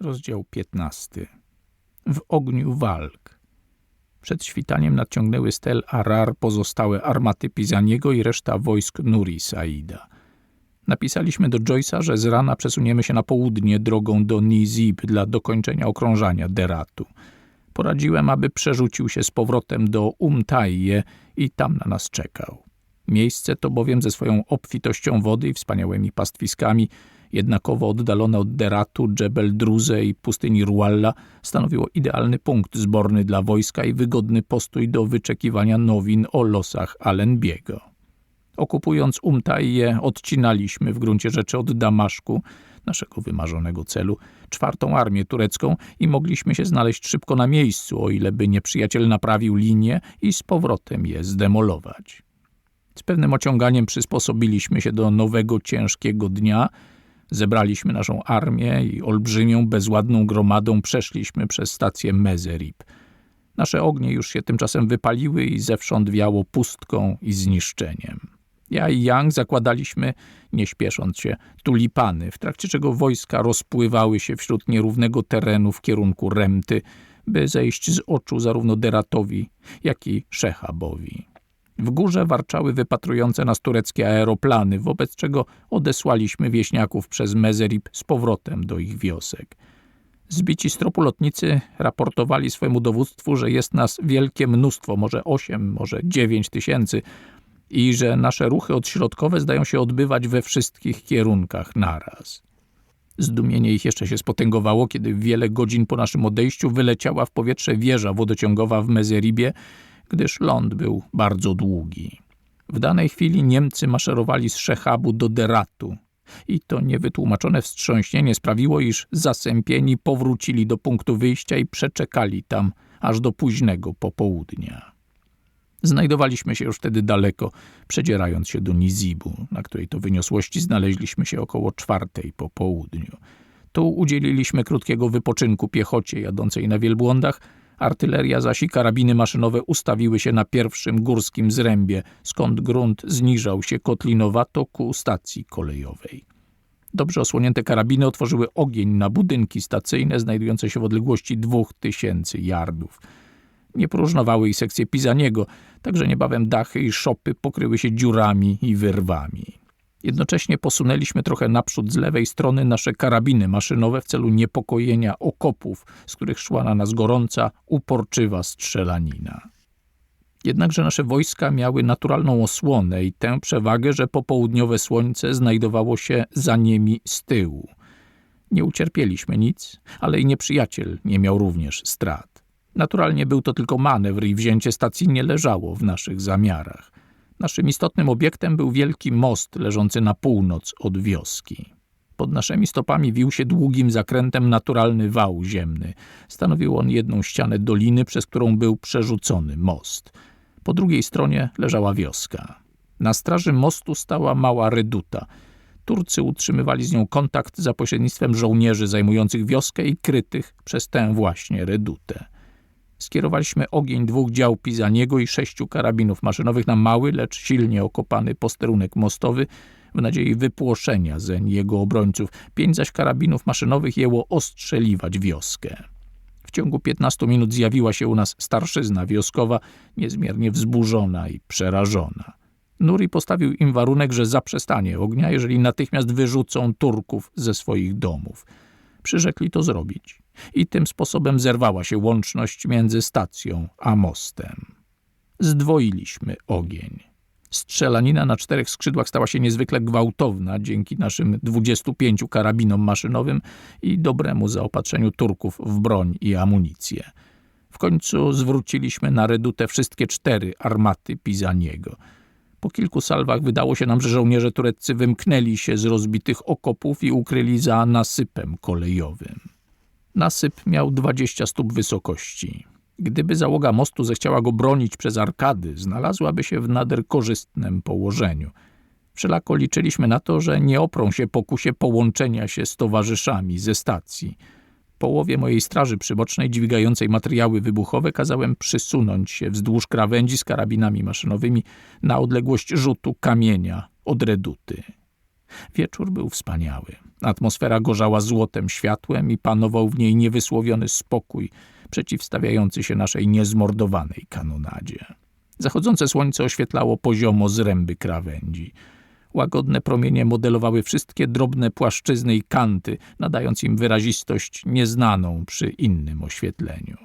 Rozdział 15. W ogniu walk. Przed świtaniem nadciągnęły z Arar pozostałe armaty Pizaniego i reszta wojsk Nuri Saida. Napisaliśmy do Joyce'a, że z rana przesuniemy się na południe drogą do Nizib dla dokończenia okrążania Deratu. Poradziłem, aby przerzucił się z powrotem do Umtaje i tam na nas czekał. Miejsce to bowiem ze swoją obfitością wody i wspaniałymi pastwiskami jednakowo oddalone od Deratu, Dżebel Druze i pustyni Rualla, stanowiło idealny punkt zborny dla wojska i wygodny postój do wyczekiwania nowin o losach Alenbiego. Okupując Umtajje, odcinaliśmy w gruncie rzeczy od Damaszku, naszego wymarzonego celu, czwartą armię turecką i mogliśmy się znaleźć szybko na miejscu, o ile by nieprzyjaciel naprawił linię i z powrotem je zdemolować. Z pewnym ociąganiem przysposobiliśmy się do nowego, ciężkiego dnia – Zebraliśmy naszą armię i olbrzymią, bezładną gromadą przeszliśmy przez stację Mezerib. Nasze ognie już się tymczasem wypaliły i zewsząd wiało pustką i zniszczeniem. Ja i Yang zakładaliśmy, nie śpiesząc się, tulipany, w trakcie czego wojska rozpływały się wśród nierównego terenu w kierunku Remty, by zejść z oczu zarówno Deratowi, jak i Szechabowi. W górze warczały wypatrujące nas tureckie aeroplany, wobec czego odesłaliśmy wieśniaków przez Mezerib z powrotem do ich wiosek. Zbici z tropu lotnicy raportowali swojemu dowództwu, że jest nas wielkie mnóstwo, może osiem, może dziewięć tysięcy i że nasze ruchy odśrodkowe zdają się odbywać we wszystkich kierunkach naraz. Zdumienie ich jeszcze się spotęgowało, kiedy wiele godzin po naszym odejściu wyleciała w powietrze wieża wodociągowa w Mezeribie gdyż ląd był bardzo długi. W danej chwili Niemcy maszerowali z Szechabu do Deratu i to niewytłumaczone wstrząśnienie sprawiło, iż zasępieni powrócili do punktu wyjścia i przeczekali tam aż do późnego popołudnia. Znajdowaliśmy się już wtedy daleko, przedzierając się do Nizibu, na której to wyniosłości znaleźliśmy się około czwartej po południu. Tu udzieliliśmy krótkiego wypoczynku piechocie jadącej na wielbłądach, Artyleria zaś i karabiny maszynowe ustawiły się na pierwszym górskim zrębie, skąd grunt zniżał się kotlinowato ku stacji kolejowej. Dobrze osłonięte karabiny otworzyły ogień na budynki stacyjne znajdujące się w odległości dwóch tysięcy yardów. Nie próżnowały i sekcje Pizaniego, także niebawem dachy i szopy pokryły się dziurami i wyrwami. Jednocześnie posunęliśmy trochę naprzód z lewej strony nasze karabiny maszynowe w celu niepokojenia okopów, z których szła na nas gorąca, uporczywa strzelanina. Jednakże nasze wojska miały naturalną osłonę i tę przewagę, że popołudniowe słońce znajdowało się za nimi z tyłu. Nie ucierpieliśmy nic, ale i nieprzyjaciel nie miał również strat. Naturalnie był to tylko manewr i wzięcie stacji nie leżało w naszych zamiarach. Naszym istotnym obiektem był wielki most leżący na północ od wioski. Pod naszymi stopami wił się długim zakrętem naturalny wał ziemny. Stanowił on jedną ścianę doliny, przez którą był przerzucony most. Po drugiej stronie leżała wioska. Na straży mostu stała mała reduta. Turcy utrzymywali z nią kontakt za pośrednictwem żołnierzy zajmujących wioskę i krytych przez tę właśnie redutę skierowaliśmy ogień dwóch dział Pizaniego i sześciu karabinów maszynowych na mały, lecz silnie okopany posterunek mostowy w nadziei wypłoszenia zeń jego obrońców. Pięć zaś karabinów maszynowych jęło ostrzeliwać wioskę. W ciągu 15 minut zjawiła się u nas starszyzna wioskowa, niezmiernie wzburzona i przerażona. Nuri postawił im warunek, że zaprzestanie ognia, jeżeli natychmiast wyrzucą Turków ze swoich domów. Przyrzekli to zrobić i tym sposobem zerwała się łączność między stacją a mostem. Zdwoiliśmy ogień. Strzelanina na czterech skrzydłach stała się niezwykle gwałtowna dzięki naszym 25 karabinom maszynowym i dobremu zaopatrzeniu Turków w broń i amunicję. W końcu zwróciliśmy na redutę wszystkie cztery armaty Pizaniego – po kilku salwach wydało się nam, że żołnierze tureccy wymknęli się z rozbitych okopów i ukryli za nasypem kolejowym. Nasyp miał 20 stóp wysokości. Gdyby załoga mostu zechciała go bronić przez arkady, znalazłaby się w nader korzystnym położeniu. Wszelako liczyliśmy na to, że nie oprą się pokusie połączenia się z towarzyszami ze stacji – połowie mojej straży przybocznej dźwigającej materiały wybuchowe kazałem przysunąć się wzdłuż krawędzi z karabinami maszynowymi na odległość rzutu kamienia od reduty. Wieczór był wspaniały. Atmosfera gorzała złotem światłem i panował w niej niewysłowiony spokój, przeciwstawiający się naszej niezmordowanej kanonadzie. Zachodzące słońce oświetlało poziomo zręby krawędzi. Łagodne promienie modelowały wszystkie drobne płaszczyzny i kanty, nadając im wyrazistość nieznaną przy innym oświetleniu.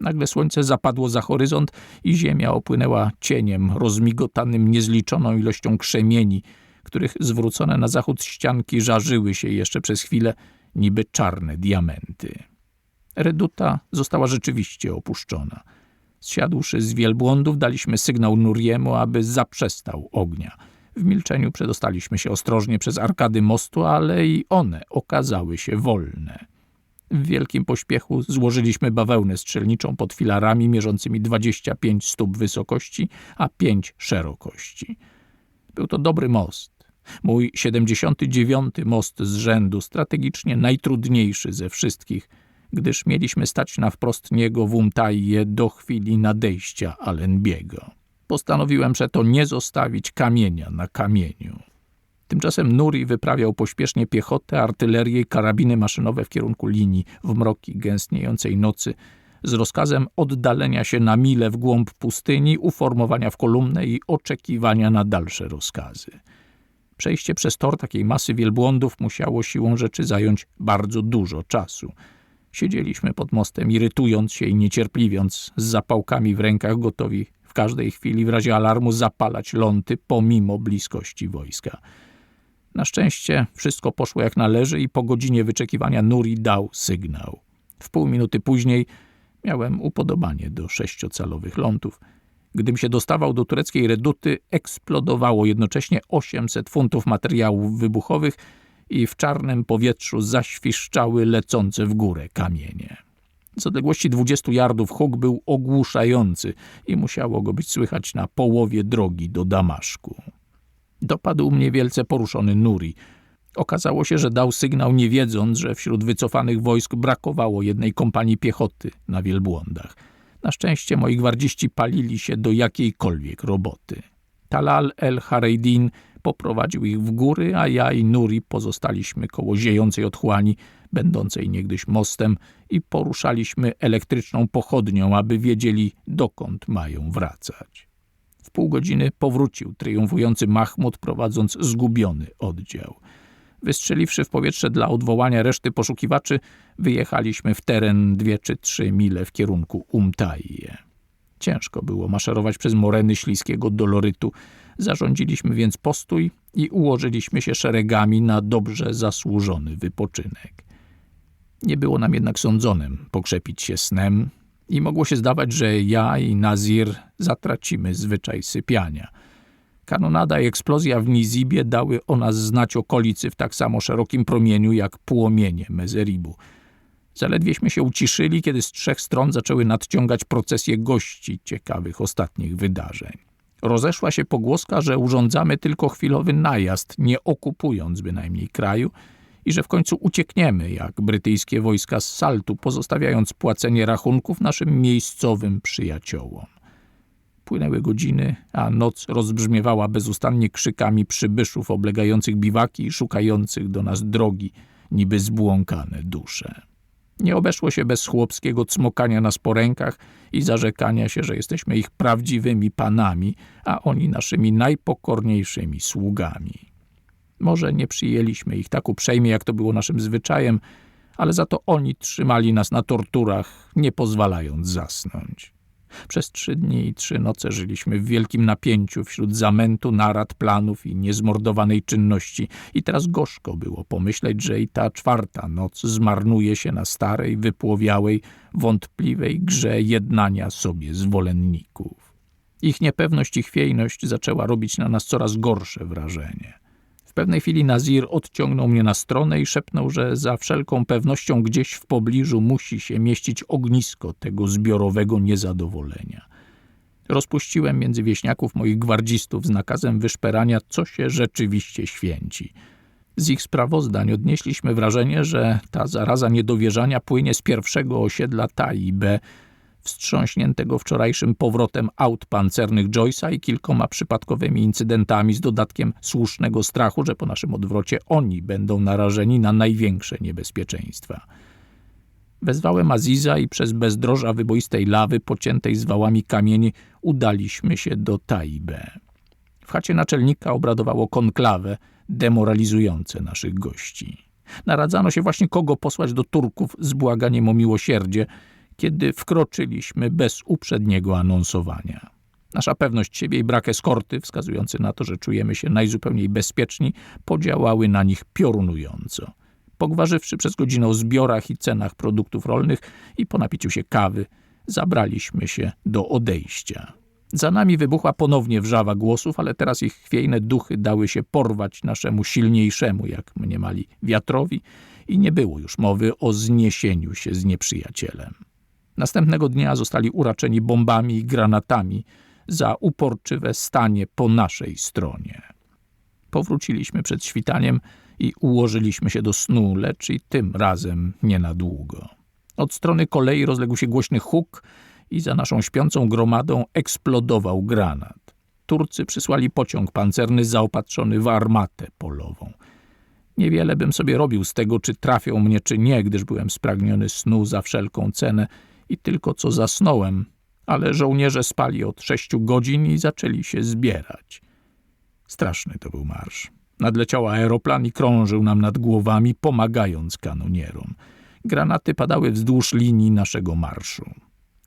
Nagle słońce zapadło za horyzont i ziemia opłynęła cieniem rozmigotanym niezliczoną ilością krzemieni, których zwrócone na zachód ścianki żarzyły się jeszcze przez chwilę niby czarne diamenty. Reduta została rzeczywiście opuszczona. Zsiadłszy z wielbłądów, daliśmy sygnał Nuriemu, aby zaprzestał ognia. W milczeniu przedostaliśmy się ostrożnie przez arkady mostu, ale i one okazały się wolne. W wielkim pośpiechu złożyliśmy bawełnę strzelniczą pod filarami mierzącymi 25 stóp wysokości, a 5 szerokości. Był to dobry most. Mój 79. most z rzędu, strategicznie najtrudniejszy ze wszystkich, gdyż mieliśmy stać na wprost niego w Umtajie do chwili nadejścia Allenbiego. Postanowiłem przeto nie zostawić kamienia na kamieniu. Tymczasem Nuri wyprawiał pośpiesznie piechotę, artylerię i karabiny maszynowe w kierunku linii w mroki gęstniejącej nocy z rozkazem oddalenia się na mile w głąb pustyni, uformowania w kolumnę i oczekiwania na dalsze rozkazy. Przejście przez tor takiej masy wielbłądów musiało siłą rzeczy zająć bardzo dużo czasu. Siedzieliśmy pod mostem, irytując się i niecierpliwiąc, z zapałkami w rękach, gotowi w każdej chwili w razie alarmu zapalać ląty pomimo bliskości wojska. Na szczęście wszystko poszło jak należy i po godzinie wyczekiwania Nuri dał sygnał. W pół minuty później miałem upodobanie do sześciocalowych lądów. Gdym się dostawał do tureckiej reduty, eksplodowało jednocześnie 800 funtów materiałów wybuchowych i w czarnym powietrzu zaświszczały lecące w górę kamienie. Z odległości 20 yardów huk był ogłuszający i musiało go być słychać na połowie drogi do Damaszku. Dopadł mnie wielce poruszony Nuri. Okazało się, że dał sygnał nie wiedząc, że wśród wycofanych wojsk brakowało jednej kompanii piechoty na wielbłądach. Na szczęście moi gwardziści palili się do jakiejkolwiek roboty. Talal el-Hareidin poprowadził ich w góry, a ja i Nuri pozostaliśmy koło ziejącej otchłani, będącej niegdyś mostem i poruszaliśmy elektryczną pochodnią, aby wiedzieli, dokąd mają wracać. W pół godziny powrócił triumfujący Mahmud, prowadząc zgubiony oddział. Wystrzeliwszy w powietrze dla odwołania reszty poszukiwaczy, wyjechaliśmy w teren dwie czy trzy mile w kierunku Umtaje. Ciężko było maszerować przez moreny śliskiego dolorytu. Zarządziliśmy więc postój i ułożyliśmy się szeregami na dobrze zasłużony wypoczynek. Nie było nam jednak sądzonym pokrzepić się snem i mogło się zdawać, że ja i Nazir zatracimy zwyczaj sypiania. Kanonada i eksplozja w Nizibie dały o nas znać okolicy w tak samo szerokim promieniu jak płomienie Mezeribu. Zaledwieśmy się uciszyli, kiedy z trzech stron zaczęły nadciągać procesje gości ciekawych ostatnich wydarzeń. Rozeszła się pogłoska, że urządzamy tylko chwilowy najazd, nie okupując bynajmniej kraju i że w końcu uciekniemy, jak brytyjskie wojska z Saltu, pozostawiając płacenie rachunków naszym miejscowym przyjaciołom. Płynęły godziny, a noc rozbrzmiewała bezustannie krykami przybyszów oblegających biwaki i szukających do nas drogi, niby zbłąkane dusze. Nie obeszło się bez chłopskiego cmokania nas po rękach i zarzekania się, że jesteśmy ich prawdziwymi panami, a oni naszymi najpokorniejszymi sługami. Może nie przyjęliśmy ich tak uprzejmie, jak to było naszym zwyczajem, ale za to oni trzymali nas na torturach, nie pozwalając zasnąć. Przez trzy dni i trzy noce żyliśmy w wielkim napięciu wśród zamętu, narad, planów i niezmordowanej czynności. I teraz gorzko było pomyśleć, że i ta czwarta noc zmarnuje się na starej, wypłowiałej, wątpliwej grze jednania sobie zwolenników. Ich niepewność i chwiejność zaczęła robić na nas coraz gorsze wrażenie. W pewnej chwili Nazir odciągnął mnie na stronę i szepnął, że za wszelką pewnością gdzieś w pobliżu musi się mieścić ognisko tego zbiorowego niezadowolenia. Rozpuściłem między wieśniaków moich gwardzistów z nakazem wyszperania, co się rzeczywiście święci. Z ich sprawozdań odnieśliśmy wrażenie, że ta zaraza niedowierzania płynie z pierwszego osiedla Taibę, wstrząśniętego wczorajszym powrotem aut pancernych Joyce'a i kilkoma przypadkowymi incydentami z dodatkiem słusznego strachu, że po naszym odwrocie oni będą narażeni na największe niebezpieczeństwa. Wezwałem Aziza i przez bezdroża wyboistej lawy, pociętej zwałami kamieni, udaliśmy się do Taibe. W chacie naczelnika obradowało konklawę demoralizujące naszych gości. Naradzano się właśnie kogo posłać do Turków z błaganiem o miłosierdzie, kiedy wkroczyliśmy bez uprzedniego anonsowania. Nasza pewność siebie i brak eskorty, wskazujący na to, że czujemy się najzupełniej bezpieczni, podziałały na nich piorunująco. Pogwarzywszy przez godzinę o zbiorach i cenach produktów rolnych i po napiciu się kawy, zabraliśmy się do odejścia. Za nami wybuchła ponownie wrzawa głosów, ale teraz ich chwiejne duchy dały się porwać naszemu silniejszemu, jak mniemali, wiatrowi i nie było już mowy o zniesieniu się z nieprzyjacielem. Następnego dnia zostali uraczeni bombami i granatami za uporczywe stanie po naszej stronie. Powróciliśmy przed świtaniem i ułożyliśmy się do snu, lecz i tym razem nie na długo. Od strony kolei rozległ się głośny huk i za naszą śpiącą gromadą eksplodował granat. Turcy przysłali pociąg pancerny zaopatrzony w armatę polową. Niewiele bym sobie robił z tego, czy trafią mnie, czy nie, gdyż byłem spragniony snu za wszelką cenę i tylko co zasnąłem, ale żołnierze spali od sześciu godzin i zaczęli się zbierać. Straszny to był marsz. Nadleciał aeroplan i krążył nam nad głowami, pomagając kanonierom. Granaty padały wzdłuż linii naszego marszu.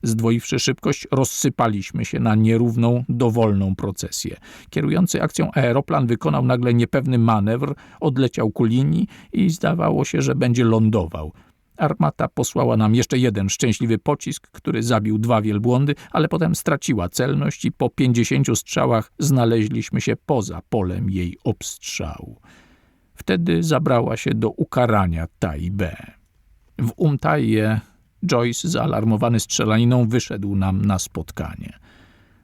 Zdwoiwszy szybkość, rozsypaliśmy się na nierówną, dowolną procesję. Kierujący akcją aeroplan wykonał nagle niepewny manewr, odleciał ku linii i zdawało się, że będzie lądował. Armata posłała nam jeszcze jeden szczęśliwy pocisk, który zabił dwa wielbłądy, ale potem straciła celność i po pięćdziesięciu strzałach znaleźliśmy się poza polem jej obstrzału. Wtedy zabrała się do ukarania Tai B. W Umtaje Joyce, zaalarmowany strzelaniną, wyszedł nam na spotkanie.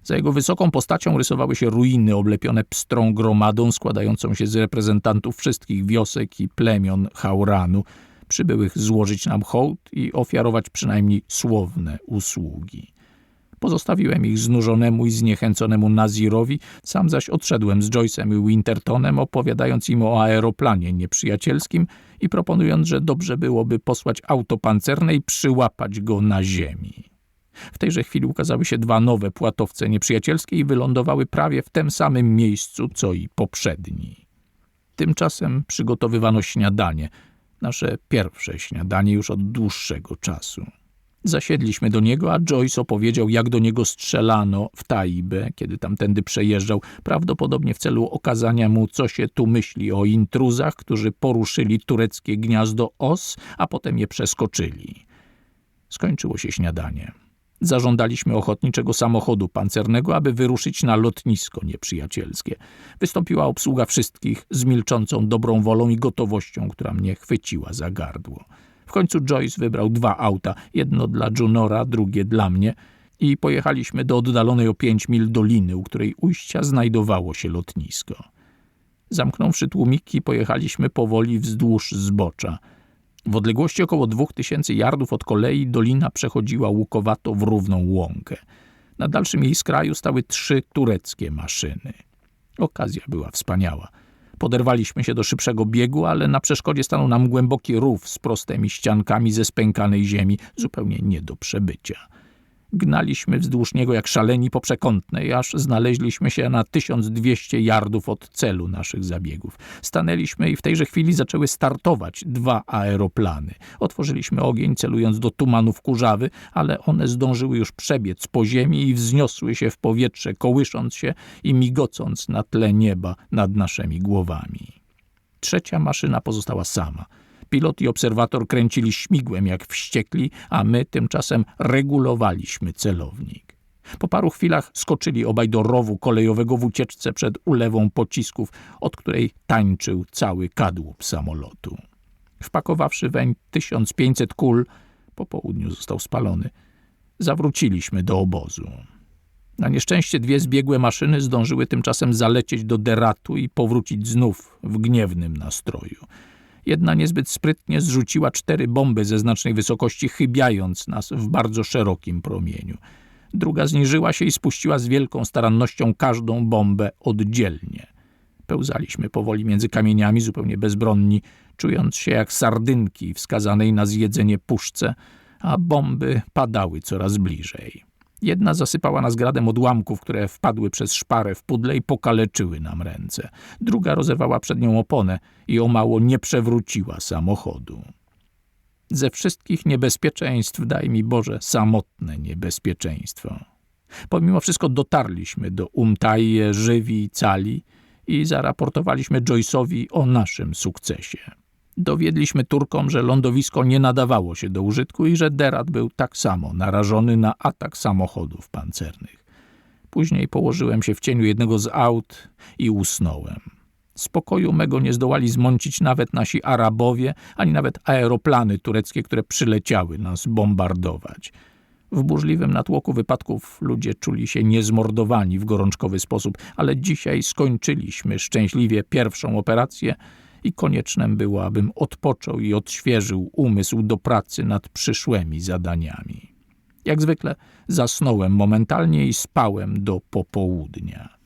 Za jego wysoką postacią rysowały się ruiny oblepione pstrą gromadą składającą się z reprezentantów wszystkich wiosek i plemion Hauranu, przybyłych złożyć nam hołd i ofiarować przynajmniej słowne usługi. Pozostawiłem ich znużonemu i zniechęconemu Nazirowi, sam zaś odszedłem z Joyce'em i Wintertonem, opowiadając im o aeroplanie nieprzyjacielskim i proponując, że dobrze byłoby posłać auto pancerne i przyłapać go na ziemi. W tejże chwili ukazały się dwa nowe płatowce nieprzyjacielskie i wylądowały prawie w tym samym miejscu, co i poprzedni. Tymczasem przygotowywano śniadanie, nasze pierwsze śniadanie już od dłuższego czasu. Zasiedliśmy do niego, a Joyce opowiedział, jak do niego strzelano w Taibę, kiedy tamtędy przejeżdżał, prawdopodobnie w celu okazania mu, co się tu myśli o intruzach, którzy poruszyli tureckie gniazdo Os, a potem je przeskoczyli. Skończyło się śniadanie. Zażądaliśmy ochotniczego samochodu pancernego, aby wyruszyć na lotnisko nieprzyjacielskie. Wystąpiła obsługa wszystkich z milczącą dobrą wolą i gotowością, która mnie chwyciła za gardło. W końcu Joyce wybrał dwa auta, jedno dla Junora, drugie dla mnie i pojechaliśmy do oddalonej o pięć mil doliny, u której ujścia znajdowało się lotnisko. Zamknąwszy tłumiki, pojechaliśmy powoli wzdłuż zbocza. W odległości około dwóch tysięcy yardów od kolei dolina przechodziła łukowato w równą łąkę. Na dalszym jej skraju stały trzy tureckie maszyny. Okazja była wspaniała – Poderwaliśmy się do szybszego biegu, ale na przeszkodzie stanął nam głęboki rów z prostymi ściankami ze spękanej ziemi, zupełnie nie do przebycia. Gnaliśmy wzdłuż niego jak szaleni po przekątnej, aż znaleźliśmy się na 1200 yardów od celu naszych zabiegów. Stanęliśmy i w tejże chwili zaczęły startować dwa aeroplany. Otworzyliśmy ogień, celując do tumanów kurzawy, ale one zdążyły już przebiec po ziemi i wzniosły się w powietrze, kołysząc się i migocąc na tle nieba nad naszymi głowami. Trzecia maszyna pozostała sama – Pilot i obserwator kręcili śmigłem jak wściekli, a my tymczasem regulowaliśmy celownik. Po paru chwilach skoczyli obaj do rowu kolejowego w ucieczce przed ulewą pocisków, od której tańczył cały kadłub samolotu. Wpakowawszy weń 1500 kul, po południu został spalony, zawróciliśmy do obozu. Na nieszczęście dwie zbiegłe maszyny zdążyły tymczasem zalecieć do deratu i powrócić znów w gniewnym nastroju. Jedna niezbyt sprytnie zrzuciła cztery bomby ze znacznej wysokości, chybiając nas w bardzo szerokim promieniu. Druga zniżyła się i spuściła z wielką starannością każdą bombę oddzielnie. Pełzaliśmy powoli między kamieniami, zupełnie bezbronni, czując się jak sardynki wskazanej na zjedzenie puszce, a bomby padały coraz bliżej. Jedna zasypała nas gradem odłamków, które wpadły przez szparę w pudle i pokaleczyły nam ręce. Druga rozerwała przed nią oponę i o mało nie przewróciła samochodu. Ze wszystkich niebezpieczeństw, daj mi Boże, samotne niebezpieczeństwo. Pomimo wszystko dotarliśmy do Umtaje, żywi, cali i zaraportowaliśmy Joyce'owi o naszym sukcesie. Dowiedliśmy Turkom, że lądowisko nie nadawało się do użytku i że Derat był tak samo narażony na atak samochodów pancernych. Później położyłem się w cieniu jednego z aut i usnąłem. Spokoju mego nie zdołali zmącić nawet nasi Arabowie, ani nawet aeroplany tureckie, które przyleciały nas bombardować. W burzliwym natłoku wypadków ludzie czuli się niezmordowani w gorączkowy sposób, ale dzisiaj skończyliśmy szczęśliwie pierwszą operację i koniecznym było, abym odpoczął i odświeżył umysł do pracy nad przyszłymi zadaniami. Jak zwykle zasnąłem momentalnie i spałem do popołudnia.